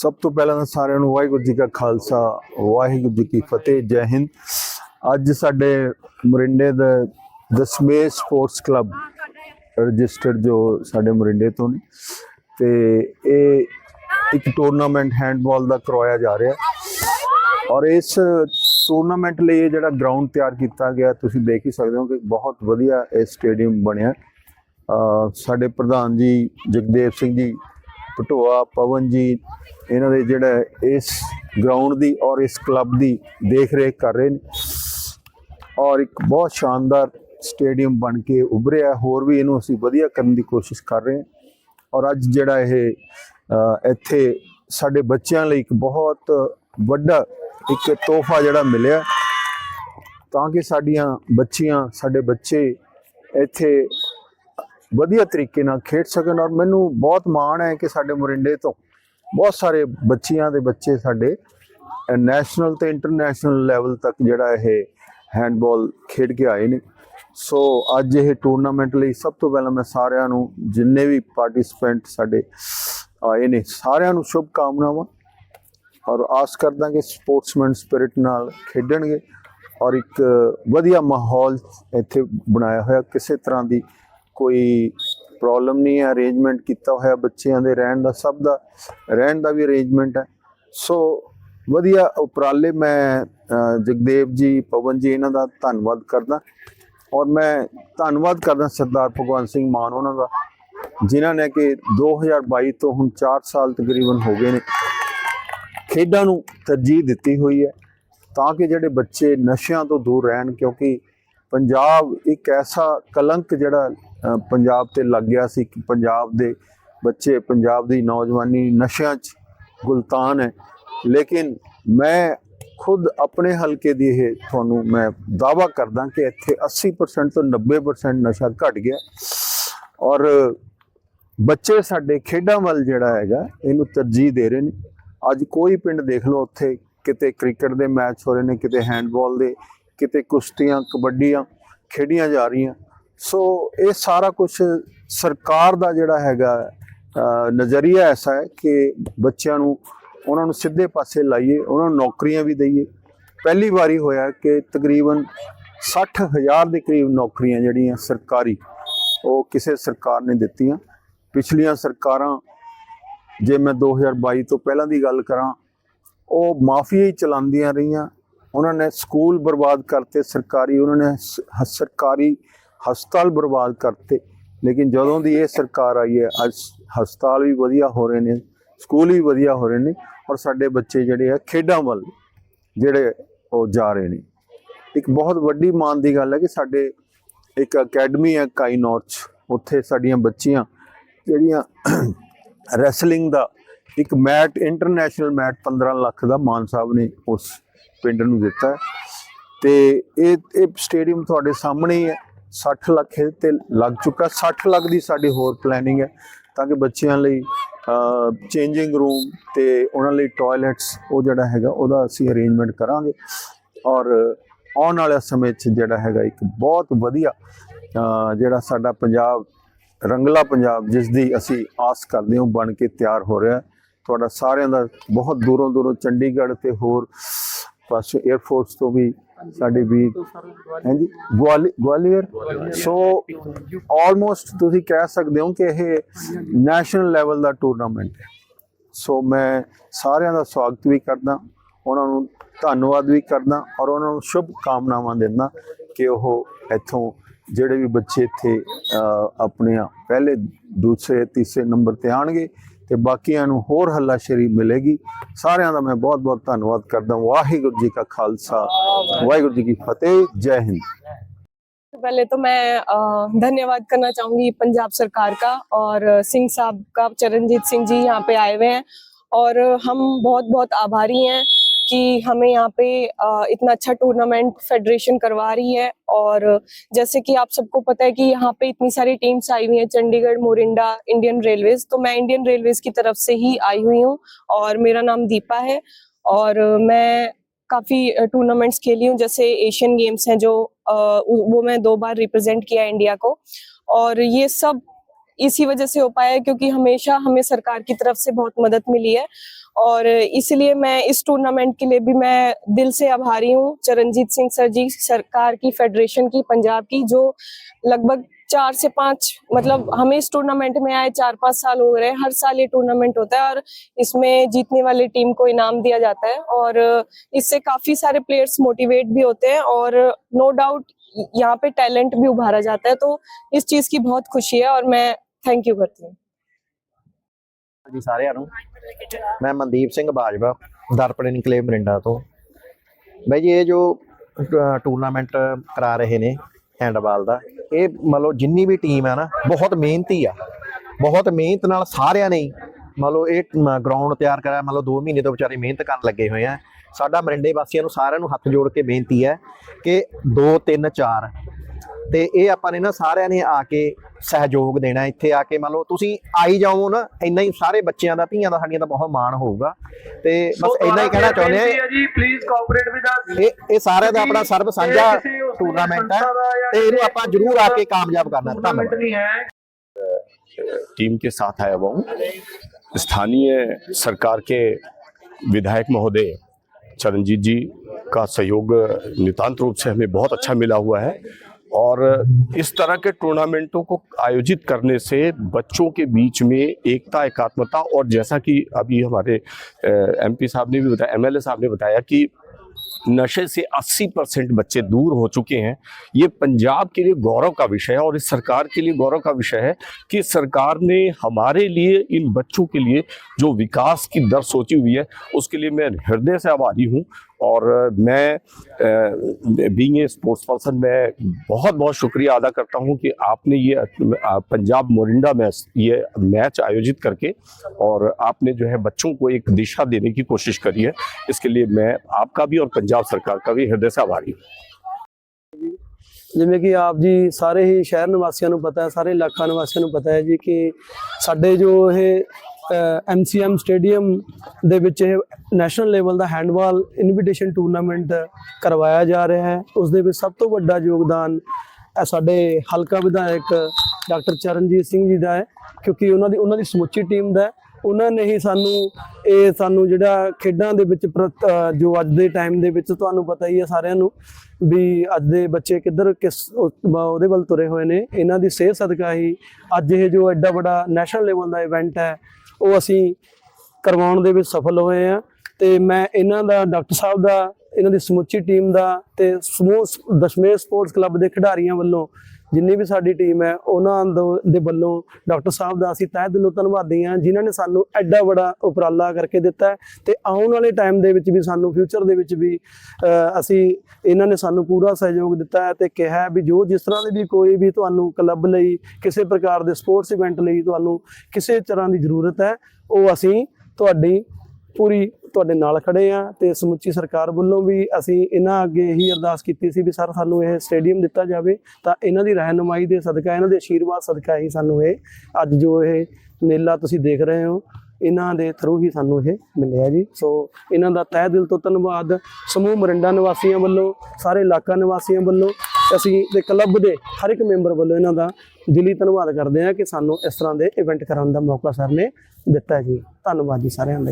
ਸਭ ਤੋਂ ਪਹਿਲਾਂ ਤਾਂ ਸਾਰਿਆਂ ਨੂੰ ਵਾਹਿਗੁਰੂ ਜੀ ਕਾ ਖਾਲਸਾ, ਵਾਹਿਗੁਰੂ ਜੀ ਕੀ ਫਤਿਹ, ਜੈ ਹਿੰਦ। ਅੱਜ ਸਾਡੇ ਮੋਰਿੰਡੇ ਦਾ ਦਸਵੇਂ ਸਪੋਰਟਸ ਕਲੱਬ ਰਜਿਸਟਰਡ ਜੋ ਸਾਡੇ ਮੋਰਿੰਡੇ ਤੋਂ ਨੇ, ਤੇ ਇਹ ਇੱਕ ਟੂਰਨਾਮੈਂਟ ਹੈਂਡਬਾਲ ਦਾ ਕਰਵਾਇਆ ਜਾ ਰਿਹਾ। ਔਰ ਇਸ ਟੂਰਨਾਮੈਂਟ ਲਈ ਇਹ ਜਿਹੜਾ ਗਰਾਊਂਡ ਤਿਆਰ ਕੀਤਾ ਗਿਆ, ਤੁਸੀਂ ਦੇਖ ਹੀ ਸਕਦੇ ਹੋ ਕਿ ਬਹੁਤ ਵਧੀਆ ਇਹ ਸਟੇਡੀਅਮ ਬਣਿਆ। ਸਾਡੇ ਪ੍ਰਧਾਨ ਜੀ ਜਗਦੇਵ ਸਿੰਘ ਜੀ ਪਟੋਆ ਪਵਨ ਜੀ ਇਹਨਾਂ ਦੇ ਜਿਹੜਾ ਇਸ ਗਰਾਊਂਡ ਦੀ ਔਰ ਇਸ ਕਲੱਬ ਦੀ ਦੇਖ ਰੇਖ ਕਰ ਰਹੇ ਨੇ। ਔਰ ਇੱਕ ਬਹੁਤ ਸ਼ਾਨਦਾਰ ਸਟੇਡੀਅਮ ਬਣ ਕੇ ਉਭਰਿਆ। ਹੋਰ ਵੀ ਇਹਨੂੰ ਅਸੀਂ ਵਧੀਆ ਕਰਨ ਦੀ ਕੋਸ਼ਿਸ਼ ਕਰ ਰਹੇ ਹਾਂ। ਔਰ ਅੱਜ ਜਿਹੜਾ ਇਹ ਇੱਥੇ ਸਾਡੇ ਬੱਚਿਆਂ ਲਈ ਇੱਕ ਬਹੁਤ ਵੱਡਾ ਇੱਕ ਤੋਹਫਾ ਜਿਹੜਾ ਮਿਲਿਆ, ਤਾਂ ਕਿ ਸਾਡੀਆਂ ਬੱਚੀਆਂ, ਸਾਡੇ ਬੱਚੇ ਇੱਥੇ ਵਧੀਆ ਤਰੀਕੇ ਨਾਲ ਖੇਡ ਸਕਣ ਔਰ ਮੈਨੂੰ ਬਹੁਤ ਮਾਣ ਹੈ ਕਿ ਸਾਡੇ ਮੋਰਿੰਡੇ ਤੋਂ ਬਹੁਤ ਸਾਰੇ ਬੱਚੀਆਂ ਦੇ ਬੱਚੇ ਸਾਡੇ ਨੈਸ਼ਨਲ ਤੇ ਇੰਟਰਨੈਸ਼ਨਲ ਲੈਵਲ ਤੱਕ ਜਿਹੜਾ ਇਹ ਹੈਂਡਬਾਲ ਖੇਡ ਕੇ ਆਏ ਨੇ। ਸੋ ਅੱਜ ਇਹ ਟੂਰਨਾਮੈਂਟ ਲਈ ਸਭ ਤੋਂ ਪਹਿਲਾਂ ਮੈਂ ਸਾਰਿਆਂ ਨੂੰ, ਜਿੰਨੇ ਵੀ ਪਾਰਟਿਸਪੈਂਟ ਸਾਡੇ ਆਏ ਨੇ, ਸਾਰਿਆਂ ਨੂੰ ਸ਼ੁਭ ਕਾਮਨਾਵਾਂ ਔਰ ਆਸ ਕਰਦਾ ਕਿ ਸਪੋਰਟਸਮੈਨ ਸਪਿਰਿਟ ਨਾਲ ਖੇਡਣਗੇ ਔਰ ਇੱਕ ਵਧੀਆ ਮਾਹੌਲ ਇੱਥੇ ਬਣਾਇਆ ਹੋਇਆ, ਕਿਸੇ ਤਰ੍ਹਾਂ ਦੀ ਕੋਈ ਪ੍ਰੋਬਲਮ ਨਹੀਂ ਹੈ ਅਰੇਂਜਮੈਂਟ ਕੀਤਾ ਹੋਇਆ ਬੱਚਿਆਂ ਦੇ ਰਹਿਣ ਦਾ, ਸਭ ਦਾ ਰਹਿਣ ਦਾ ਵੀ ਅਰੇਂਜਮੈਂਟ ਹੈ। ਸੋ ਵਧੀਆ ਉਪਰਾਲੇ ਮੈਂ ਜਗਦੇਵ ਜੀ, ਪਵਨ ਜੀ, ਇਹਨਾਂ ਦਾ ਧੰਨਵਾਦ ਕਰਦਾ। ਔਰ ਮੈਂ ਧੰਨਵਾਦ ਕਰਦਾ ਸਰਦਾਰ ਭਗਵੰਤ ਸਿੰਘ ਮਾਨ ਉਹਨਾਂ ਦਾ, ਜਿਨ੍ਹਾਂ ਨੇ ਕਿ 2022 ਤੋਂ ਹੁਣ 4 ਸਾਲ ਤਕਰੀਬਨ ਹੋ ਗਏ ਨੇ। ਖੇਡਾਂ ਨੂੰ ਤਰਜੀਹ ਦਿੱਤੀ ਹੋਈ ਹੈ, ਤਾਂ ਕਿ ਜਿਹੜੇ ਬੱਚੇ ਨਸ਼ਿਆਂ ਤੋਂ ਦੂਰ ਰਹਿਣ, ਕਿਉਂਕਿ ਪੰਜਾਬ ਇੱਕ ਐਸਾ ਕਲੰਕ ਜਿਹੜਾ ਪੰਜਾਬ ਤੇ ਲੱਗ ਗਿਆ ਸੀ ਕਿ ਪੰਜਾਬ ਦੇ ਬੱਚੇ, ਪੰਜਾਬ ਦੀ ਨੌਜਵਾਨੀ ਨਸ਼ਿਆਂ 'ਚ ਗੁਲਤਾਨ ਹੈ। ਲੇਕਿਨ ਮੈਂ ਖੁਦ ਆਪਣੇ ਹਲਕੇ ਦੀ ਇਹ ਤੁਹਾਨੂੰ ਮੈਂ ਦਾਵਾ ਕਰਦਾ ਕਿ ਇੱਥੇ 80% ਤੋਂ 90% ਨਸ਼ਾ ਘਟ ਗਿਆ। ਔਰ ਬੱਚੇ ਸਾਡੇ ਖੇਡਾਂ ਵੱਲ ਜਿਹੜਾ ਹੈਗਾ, ਇਹਨੂੰ ਤਰਜੀਹ ਦੇ ਰਹੇ ਨੇ। ਅੱਜ ਕੋਈ ਪਿੰਡ ਦੇਖ ਲਓ, ਉੱਥੇ ਕਿਤੇ ਕ੍ਰਿਕਟ ਦੇ ਮੈਚ ਹੋ ਰਹੇ ਨੇ, ਕਿਤੇ ਹੈਂਡਬਾਲ ਦੇ, ਕਿਤੇ ਕੁਸ਼ਤੀਆਂ, ਕਬੱਡੀਆਂ ਖੇਡੀਆਂ ਜਾ ਰਹੀਆਂ। ਸੋ ਇਹ ਸਾਰਾ ਕੁਝ ਸਰਕਾਰ ਦਾ ਜਿਹੜਾ ਹੈਗਾ ਨਜ਼ਰੀਆ ਐਸਾ ਹੈ ਕਿ ਬੱਚਿਆਂ ਨੂੰ ਉਹਨਾਂ ਨੂੰ ਸਿੱਧੇ ਪਾਸੇ ਲਾਈਏ, ਉਹਨਾਂ ਨੂੰ ਨੌਕਰੀਆਂ ਵੀ ਦਈਏ। ਪਹਿਲੀ ਵਾਰੀ ਹੋਇਆ ਕਿ ਤਕਰੀਬਨ 60000 ਦੇ ਕਰੀਬ ਨੌਕਰੀਆਂ ਜਿਹੜੀਆਂ ਸਰਕਾਰੀ, ਉਹ ਕਿਸੇ ਸਰਕਾਰ ਨੇ ਦਿੱਤੀਆਂ। ਪਿਛਲੀਆਂ ਸਰਕਾਰਾਂ, ਜੇ ਮੈਂ 2022 ਤੋਂ ਪਹਿਲਾਂ ਦੀ ਗੱਲ ਕਰਾਂ, ਉਹ ਮਾਫੀਆ ਹੀ ਚਲਾਉਂਦੀਆਂ ਰਹੀਆਂ। ਉਹਨਾਂ ਨੇ ਸਕੂਲ ਬਰਬਾਦ ਕਰਤੇ ਸਰਕਾਰੀ, ਉਹਨਾਂ ਨੇ ਸ- ਸਰਕਾਰੀ ਹਸਪਤਾਲ ਬਰਬਾਦ ਕਰਤੇ। ਲੇਕਿਨ ਜਦੋਂ ਦੀ ਇਹ ਸਰਕਾਰ ਆਈ ਹੈ, ਅੱਜ ਹਸਪਤਾਲ ਵੀ ਵਧੀਆ ਹੋ ਰਹੇ ਨੇ, ਸਕੂਲ ਵੀ ਵਧੀਆ ਹੋ ਰਹੇ ਨੇ ਔਰ ਸਾਡੇ ਬੱਚੇ ਜਿਹੜੇ ਆ, ਖੇਡਾਂ ਵੱਲ ਜਿਹੜੇ ਉਹ ਜਾ ਰਹੇ ਨੇ। ਇੱਕ ਬਹੁਤ ਵੱਡੀ ਮਾਣ ਦੀ ਗੱਲ ਹੈ ਕਿ ਸਾਡੇ ਇੱਕ ਅਕੈਡਮੀ ਹੈ ਕਾਈ ਨੌਰਚ ਉੱਥੇ ਸਾਡੀਆਂ ਬੱਚੀਆਂ ਜਿਹੜੀਆਂ ਰੈਸਲਿੰਗ ਦਾ ਇੱਕ ਮੈਟ, ਇੰਟਰਨੈਸ਼ਨਲ ਮੈਟ 15 ਲੱਖ ਦਾ ਮਾਨ ਸਾਹਿਬ ਨੇ ਉਸ ਪਿੰਡ ਨੂੰ ਦਿੱਤਾ ਹੈ। ਤੇ ਇਹ ਇਹ ਸਟੇਡੀਅਮ ਤੁਹਾਡੇ ਸਾਹਮਣੇ ਹੀ ਹੈ। 60 ਲੱਖ ਤੇ ਲੱਗ ਚੁੱਕਾ 60 ਲੱਖ ਦੀ ਸਾਡੀ ਹੋਰ ਪਲੈਨਿੰਗ ਹੈ ਤਾਂ ਕਿ ਬੱਚਿਆਂ ਲਈ ਚੇਂਜਿੰਗ ਰੂਮ ਤੇ ਉਹਨਾਂ ਲਈ ਟਾਇਲਟਸ ਉਹ ਜਿਹੜਾ ਹੈਗਾ, ਉਹਦਾ ਅਸੀਂ ਅਰੇਂਜਮੈਂਟ ਕਰਾਂਗੇ। ਔਰ ਆਉਣ ਵਾਲੇ ਸਮੇਂ 'ਚ ਜਿਹੜਾ ਹੈਗਾ ਇੱਕ ਬਹੁਤ ਵਧੀਆ ਜਿਹੜਾ ਸਾਡਾ ਪੰਜਾਬ, ਰੰਗਲਾ ਪੰਜਾਬ, ਜਿਸ ਦੀ ਅਸੀਂ ਆਸ ਕਰਦੇ ਹਾਂ, ਉਹ ਬਣ ਕੇ ਤਿਆਰ ਹੋ ਰਿਹਾ ਤੁਹਾਡਾ ਸਾਰਿਆਂ ਦਾ ਬਹੁਤ ਦੂਰੋਂ ਦੂਰੋਂ ਚੰਡੀਗੜ੍ਹ ਤੇ ਹੋਰ ਪਾਸੇ 에ਅਰਫੋਰਸ ਤੋਂ ਵੀ ਸਾਡੇ ਵੀ ਹਾਂਜੀ ਗਵਾਲੀ ਗਵਾਲੀਅਰ? ਸੋ ਆਲਮੋਸਟ ਤੁਸੀਂ ਕਹਿ ਸਕਦੇ ਹੋ ਕਿ ਇਹ ਨੈਸ਼ਨਲ ਲੈਵਲ ਦਾ ਟੂਰਨਾਮੈਂਟ ਹੈ। ਸੋ ਮੈਂ ਸਾਰਿਆਂ ਦਾ ਸਵਾਗਤ ਵੀ ਕਰਦਾ ਉਹਨਾਂ ਨੂੰ ਧੰਨਵਾਦ ਵੀ ਕਰਦਾ ਔਰ ਉਹਨਾਂ ਨੂੰ ਸ਼ੁਭ ਕਾਮਨਾਵਾਂ ਦਿੰਦਾ ਕਿ ਉਹ ਇੱਥੋਂ ਜਿਹੜੇ ਵੀ ਬੱਚੇ ਇੱਥੇ ਆਪਣੇ ਪਹਿਲੇ ਦੂਸਰੇ ਤੀਸਰੇ ਨੰਬਰ ਤੇ ਆਣਗੇ ਤੇ ਬਾਕੀਆਂ ਨੂੰ ਹੋਰ ਹੱਲਾਸ਼ੇਰੀ ਮਿਲੇਗੀ ਸਾਰਿਆਂ ਦਾ ਮੈਂ ਬਹੁਤ ਬਹੁਤ ਧੰਨਵਾਦ ਕਰਦਾ ਵਾਹਿਗੁਰੂ ਜੀ ਕਾ ਖਾਲਸਾ ਵਾਹਿਗੁਰੂ ਜੀ ਕੀ ਫਤਿਹ ਜੈ ਹਿੰਦ पहले तो मैं अ, धन्यवाद करना चाहूंगी पंजाब सरकार का और सिंह साहब का चरणजीत सिंह जी यहाँ पे आए हुए हैं और हम बहुत बहुत आभारी हैं कि हमें यहाँ पे इतना अच्छा टूर्नामेंट फेडरेशन करवा रही है और जैसे कि आप सबको पता है कि यहाँ पे इतनी सारी टीम्स आई हुई हैं, चंडीगढ़, मोरिंडा इंडियन रेलवेज तो मैं इंडियन रेलवेज की तरफ़ से ही आई हुई हूँ और मेरा नाम दीपा है और मैं काफ़ी टूर्नामेंट्स खेली हूँ, जैसे एशियन गेम्स हैं जो वो मैं दो बार रिप्रेजेंट किया इंडिया को और ये सब इसी वजह से हो पाया है क्योंकि हमेशा हमें सरकार की तरफ़ से बहुत मदद मिली है। और इसलिए मैं इस टूर्नामेंट के लिए भी मैं दिल से आभारी हूँ चरणजीत सिंह सर जी, सरकार की फेडरेशन की, पंजाब की, जो लगभग चार से पाँच मतलब हमें इस टूर्नामेंट में आए चार पाँच साल हो गए, हर साल ये टूर्नामेंट होता है और इसमें जीतने वाली टीम को इनाम दिया जाता है। और इससे काफ़ी सारे प्लेयर्स मोटिवेट भी होते हैं और नो डाउट यहाँ पे टैलेंट भी उभारा जाता है तो इस चीज़ की बहुत खुशी है और मैं थैंक यू करती हूँ ਜੀ ਸਾਰਿਆਂ ਨੂੰ ਮੈਂ ਮਨਦੀਪ ਸਿੰਘ ਬਾਜਵਾ ਦਰਪਣ ਇਨਕਲੇਵ ਮਰਿੰਡਾ ਤੋਂ ਬਾਈ ਜੀ ਇਹ ਜੋ ਅ, ਟੂਰਨਾਮੈਂਟ ਕਰਾ ਰਹੇ ਨੇ ਹੈਂਡਬਾਲ ਦਾ ਇਹ ਮੰਨ ਲਓ ਜਿੰਨੀ ਵੀ ਟੀਮ ਹੈ ਨਾ ਬਹੁਤ ਮਿਹਨਤੀ ਆ ਬਹੁਤ ਮਿਹਨਤ ਨਾਲ ਸਾਰਿਆਂ ਨੇ ਹੀ ਮੰਨ ਲਓ ਇਹ ਗਰਾਊਂਡ ਤਿਆਰ ਕਰਿਆ ਮੰਨ ਲਓ 2 ਮਹੀਨੇ ਤੋਂ ਵਿਚਾਰੇ ਮਿਹਨਤ ਕਰਨ ਲੱਗੇ ਹੋਏ ਆ ਸਾਡਾ ਮਰਿੰਡੇ ਵਾਸੀਆਂ ਨੂੰ ਸਾਰਿਆਂ ਨੂੰ ਹੱਥ ਜੋੜ ਕੇ ਬੇਨਤੀ ਹੈ ਕਿ 2 3 4 ਤੇ ਇਹ ਆਪਾਂ ਨੇ ਨਾ ਸਾਰਿਆਂ ਨੇ ਆ ਕੇ ਸਹਿਯੋਗ ਦੇਣਾ ਇੱਥੇ ਆ ਕੇ ਮੰਨ ਲਓ ਤੁਸੀਂ ਆਈ ਜਾਓ ਨਾ ਇੰਨਾ ਹੀ ਸਾਰੇ ਬੱਚਿਆਂ ਦਾ ਧੀਆਂ ਦਾ ਸਾਡੀਆਂ ਦਾ ਬਹੁਤ ਮਾਣ ਹੋਊਗਾ ਤੇ ਬਸ ਇੰਨਾ ਹੀ ਕਹਿਣਾ ਚਾਹੁੰਦੇ ਆ ਜੀ ਪਲੀਜ਼ ਕੋਆਪਰੇਟ ਵਿਦ ਅਸ ਇਹ ਇਹ ਸਾਰਿਆਂ ਦਾ ਆਪਣਾ ਸਰਬ ਸਾਂਝਾ ਟੂਰਨਾਮੈਂਟ ਹੈ ਤੇ ਇਹਨੂੰ ਆਪਾਂ ਜ਼ਰੂਰ ਆ ਕੇ ਕਾਮਯਾਬ ਕਰਨਾ ਹੈ। ਧੰਨਵਾਦ ਨਹੀਂ ਹੈ टीम के साथ आया हुआ हूँ स्थानीय सरकार के विधायक महोदय चरणजीत जी का सहयोग नितांत रूप से हमें बहुत अच्छा मिला हुआ है और इस तरह के टूर्नामेंटों को आयोजित करने से बच्चों के बीच में एकता, एकात्मता और जैसा कि अभी हमारे एमपी साहब ने भी बताया एमएलए साहब ने बताया कि नशे से 80 परसेंट बच्चे दूर हो चुके हैं। ये पंजाब के लिए गौरव का विषय है और इस सरकार के लिए गौरव का विषय है कि सरकार ने हमारे लिए इन बच्चों के लिए जो विकास की दर सोची हुई है, उसके लिए मैं हृदय से आभारी हूँ। और मैं बीइंग ए स्पोर्ट्स पर्सन मैं बहुत बहुत शुक्रिया अदा करता हूँ कि आपने ये अ, पंजाब मोरिंडा में ये मैच आयोजित करके और आपने जो है बच्चों को एक दिशा देने की कोशिश करी है इसके लिए मैं आपका भी और पंजाब सरकार का भी हृदय से आभारी हूँ ਜਿਵੇਂ ਕਿ ਆਪ ਜੀ ਸਾਰੇ ਹੀ ਸ਼ਹਿਰ ਨਿਵਾਸੀਆਂ ਨੂੰ ਪਤਾ ਹੈ ਸਾਰੇ ਇਲਾਕਾ ਨਿਵਾਸੀਆਂ ਨੂੰ ਪਤਾ ਹੈ ਜੀ ਕਿ ਸਾਡੇ ਜੋ ਇਹ ਐਮਸੀਐਮ ਸਟੇਡੀਅਮ ਦੇ ਵਿੱਚ ਇਹ ਨੈਸ਼ਨਲ ਲੈਵਲ ਦਾ ਹੈਂਡਬਾਲ ਇਨਵੀਟੇਸ਼ਨ ਟੂਰਨਾਮੈਂਟ ਕਰਵਾਇਆ ਜਾ ਰਿਹਾ ਹੈ। ਉਸ ਦੇ ਵਿੱਚ ਸਭ ਤੋਂ ਵੱਡਾ ਯੋਗਦਾਨ ਸਾਡੇ ਹਲਕਾ ਵਿਧਾਇਕ ਡਾਕਟਰ ਚਰਨਜੀਤ ਸਿੰਘ ਜੀ ਦਾ ਹੈ, ਕਿਉਂਕਿ ਉਹਨਾਂ ਦੀ ਉਹਨਾਂ ਦੀ ਸਮੁੱਚੀ ਟੀਮ ਦਾ ਉਹਨਾਂ ਨੇ ਹੀ ਸਾਨੂੰ ਇਹ ਸਾਨੂੰ ਜਿਹੜਾ ਖੇਡਾਂ ਦੇ ਵਿੱਚ ਪ੍ਰਤ- ਜੋ ਅੱਜ ਦੇ ਟਾਈਮ ਦੇ ਵਿੱਚ ਤੁਹਾਨੂੰ ਪਤਾ ਹੀ ਹੈ ਸਾਰਿਆਂ ਨੂੰ ਵੀ ਅੱਜ ਦੇ ਬੱਚੇ ਕਿੱਧਰ, ਕਿਸ ਉਹਦੇ ਵੱਲ ਤੁਰੇ ਹੋਏ ਨੇ। ਇਹਨਾਂ ਦੀ ਸਿਹਤ ਸਦਕਾ ਹੀ ਅੱਜ ਇਹ ਜੋ ਐਡਾ ਵੱਡਾ ਨੈਸ਼ਨਲ ਲੈਵਲ ਦਾ ਇਵੈਂਟ ਹੈ ਉਹ ਅਸੀਂ ਕਰਵਾਉਣ ਦੇ ਵਿੱਚ ਸਫਲ ਹੋਏ ਆ ਤੇ ਮੈਂ ਇਹਨਾਂ ਦਾ, ਡਾਕਟਰ ਸਾਹਿਬ ਦਾ, ਇਹਨਾਂ ਦੀ ਸਮੁੱਚੀ ਟੀਮ ਦਾ ਤੇ ਸਮੂਹ ਦਸ਼ਮੇਸ਼ ਸਪੋਰਟਸ ਕਲੱਬ ਦੇ ਖਿਡਾਰੀਆਂ ਵੱਲੋਂ ਜਿੰਨੀ ਵੀ ਸਾਡੀ ਟੀਮ ਹੈ, ਉਹਨਾਂ ਦੋ- ਦੇ ਵੱਲੋਂ ਡਾਕਟਰ ਸਾਹਿਬ ਦਾ ਅਸੀਂ ਤਹਿ ਦਿਲੋਂ ਧੰਨਵਾਦੀ ਹਾਂ, ਜਿਨ੍ਹਾਂ ਨੇ ਸਾਨੂੰ ਐਡਾ ਵੱਡਾ ਉਪਰਾਲਾ ਕਰਕੇ ਦਿੱਤਾ ਹੈ ਤੇ ਆਉਣ ਵਾਲੇ ਟਾਈਮ ਦੇ ਵਿੱਚ ਵੀ ਸਾਨੂੰ ਫਿਊਚਰ ਦੇ ਵਿੱਚ ਵੀ ਅਸੀਂ ਇਹਨਾਂ ਨੇ ਸਾਨੂੰ ਪੂਰਾ ਸਹਿਯੋਗ ਦਿੱਤਾ ਹੈ ਤੇ ਕਿਹਾ ਵੀ ਜੋ ਜਿਸ ਤਰ੍ਹਾਂ ਦੇ ਵੀ ਕੋਈ ਵੀ ਤੁਹਾਨੂੰ ਕਲੱਬ ਲਈ, ਕਿਸੇ ਪ੍ਰਕਾਰ ਦੇ ਸਪੋਰਟਸ ਇਵੈਂਟ ਲਈ ਤੁਹਾਨੂੰ ਕਿਸੇ ਤਰ੍ਹਾਂ ਦੀ ਜ਼ਰੂਰਤ ਹੈ, ਉਹ ਅਸੀਂ ਤੁਹਾਡੀ ਪੂਰੀ ਤੁਹਾਡੇ ਨਾਲ ਖੜੇ ਆ ਤੇ ਸਮੁੱਚੀ ਸਰਕਾਰ ਵੱਲੋਂ ਵੀ ਅਸੀਂ ਇਹਨਾਂ ਅੱਗੇ ਇਹੀ ਅਰਦਾਸ ਕੀਤੀ ਸੀ ਵੀ ਸਰ ਸਾਨੂੰ ਇਹ ਸਟੇਡੀਅਮ ਦਿੱਤਾ ਜਾਵੇ ਤਾਂ ਇਹਨਾਂ ਦੀ ਰਹਿਨੁਮਾਈ ਦੇ ਸਦਕਾ, ਇਹਨਾਂ ਦੇ ਆਸ਼ੀਰਵਾਦ ਸਦਕਾ ਹੀ ਸਾਨੂੰ ਇਹ ਅੱਜ ਜੋ ਇਹ ਮੇਲਾ ਤੁਸੀਂ ਦੇਖ ਰਹੇ ਹੋ, ਇਹਨਾਂ ਦੇ ਥਰੂ ਹੀ ਸਾਨੂੰ ਇਹ ਮਿਲਿਆ ਜੀ। ਸੋ ਇਹਨਾਂ ਦਾ ਤਹਿ ਦਿਲ ਤੋਂ ਧੰਨਵਾਦ। ਸਮੂਹ ਮਰਿੰਡਾ ਨਿਵਾਸੀਆਂ ਵੱਲੋਂ, ਸਾਰੇ ਇਲਾਕਾ ਨਿਵਾਸੀਆਂ ਵੱਲੋਂ, ਅਸੀਂ ਤੇ ਕਲੱਬ ਦੇ ਹਰ ਇੱਕ ਮੈਂਬਰ ਵੱਲੋਂ ਇਹਨਾਂ ਦਾ ਦਿਲੀ ਧੰਨਵਾਦ ਕਰਦੇ ਹਾਂ ਕਿ ਸਾਨੂੰ ਇਸ ਤਰ੍ਹਾਂ ਦੇ ਇਵੈਂਟ ਕਰਨ ਦਾ ਮੌਕਾ ਸਰ ਨੇ ਦਿੱਤਾ ਜੀ। ਧੰਨਵਾਦ ਜੀ ਸਾਰਿਆਂ ਦਾ